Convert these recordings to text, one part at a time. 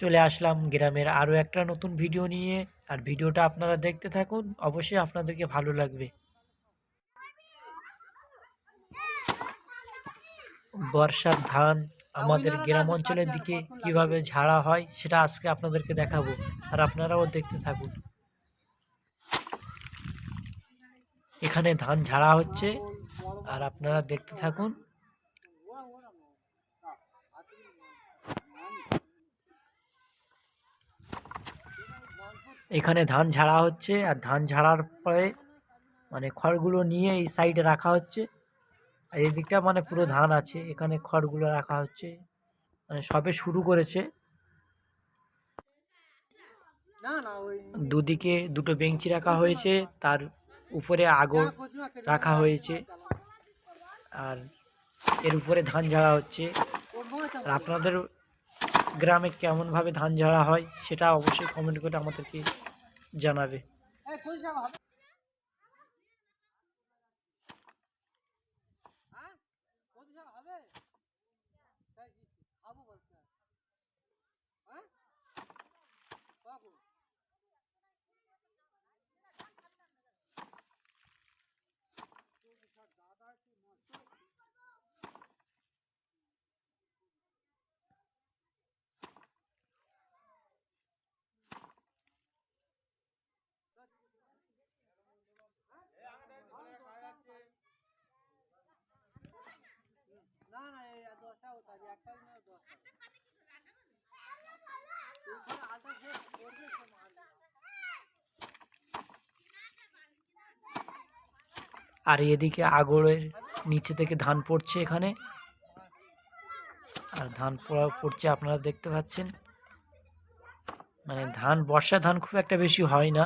চলে আসলাম গ্রামের আরও একটা নতুন ভিডিও নিয়ে। আর ভিডিওটা আপনারা দেখতে থাকুন, অবশ্যই আপনাদেরকে ভালো লাগবে। বর্ষার ধান আমাদের গ্রাম অঞ্চলের দিকে কীভাবে ঝাড়া হয়, সেটা আজকে আপনাদেরকে দেখাবো। আর আপনারাও দেখতে থাকুন। এখানে ধান ঝাড়া হচ্ছে, আর আপনারা দেখতে থাকুন। এখানে ধান ঝাড়া হচ্ছে, আর ধান ঝাড়ার পরে মানে খড়গুলো নিয়ে এই সাইডে রাখা হচ্ছে। আর এদিকটা মানে পুরো ধান আছে, এখানে খড়গুলো রাখা হচ্ছে। মানে সবে শুরু করেছে। দুদিকে দুটো বেঞ্চি রাখা হয়েছে, তার উপরে আগর রাখা হয়েছে, আর এর উপরে ধান ঝাড়া হচ্ছে। আর আপনাদের গ্রামে কেমনভাবে ধান ঝাড়া হয় সেটা অবশ্যই কমেন্ট করে আমাদেরকে জানাবে। আর এদিকে আগরের নিচে থেকে ধান পড়ছে এখানে। আর ধান পড়া পড়ছে আপনারা দেখতে পাচ্ছেন। মানে ধান, বর্ষা ধান খুব একটা বেশি হয় না।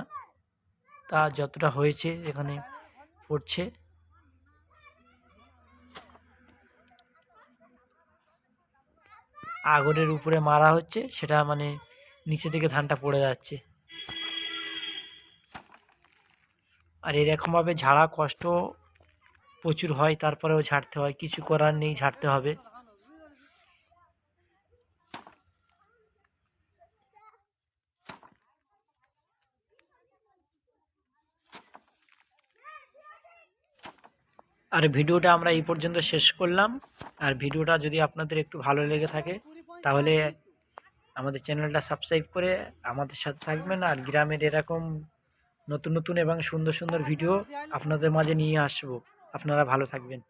তা যতটা হয়েছে এখানে পড়ছে। আগরের উপরে মারা হচ্ছে, সেটা মানে নিচে থেকে ধানটা পড়ে যাচ্ছে। আর এরকমভাবে ঝাড়া কষ্ট প্রচুর হয়, তারপরেও ঝাড়তে হয়, কিছু করার নেই, ঝাড়তে হবে। আর ভিডিওটা আমরা এই পর্যন্ত শেষ করলাম। আর ভিডিওটা যদি আপনাদের একটু ভালো লেগে থাকে, তাহলে আমাদের চ্যানেলটা সাবস্ক্রাইব করে আমাদের সাথে থাকবেন আর গ্রামের এরকম নতুন নতুন এবং সুন্দর সুন্দর ভিডিও আপনাদের মাঝে নিয়ে আসব। আপনারা ভালো থাকবেন।